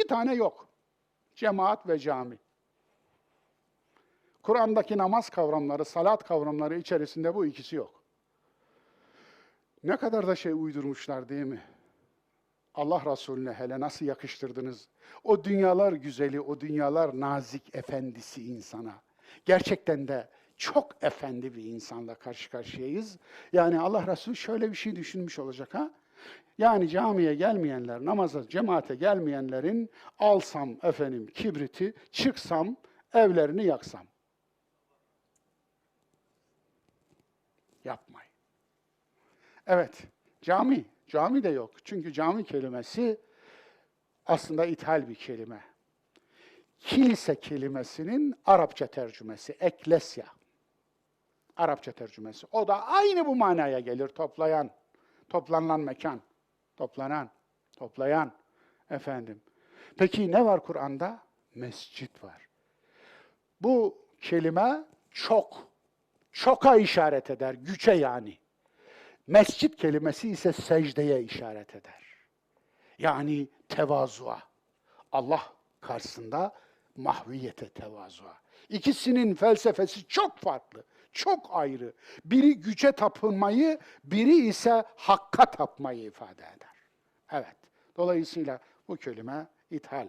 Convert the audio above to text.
İki tane yok. Cemaat ve cami. Kur'an'daki namaz kavramları, salat kavramları içerisinde bu ikisi yok. Ne kadar da şey uydurmuşlar değil mi? Allah Resulüne hele nasıl yakıştırdınız? O dünyalar güzeli, o dünyalar nazik efendisi insana. Gerçekten de çok efendi bir insanla karşı karşıyayız. Yani Allah Resulü şöyle bir şey düşünmüş olacak ha? Yani camiye gelmeyenler, namaza, cemaate gelmeyenlerin alsam efendim kibriti, çıksam evlerini yaksam. Yapmayın. Evet, cami. Cami de yok. Çünkü cami kelimesi aslında ithal bir kelime. Kilise kelimesinin Arapça tercümesi, eklesya. Arapça tercümesi. O da aynı bu manaya gelir, toplayan, toplanılan mekan, toplanan, toplayan efendim. Peki ne var Kur'an'da? Mescit var. Bu kelime çok, çoka işaret eder, güce yani. Mescit kelimesi ise secdeye işaret eder. Yani tevazuğa. Allah karşısında mahviyete tevazuğa. İkisinin felsefesi çok farklı, çok ayrı. Biri güce tapınmayı, biri ise hakka tapmayı ifade eder. Evet, dolayısıyla bu kelime ithal.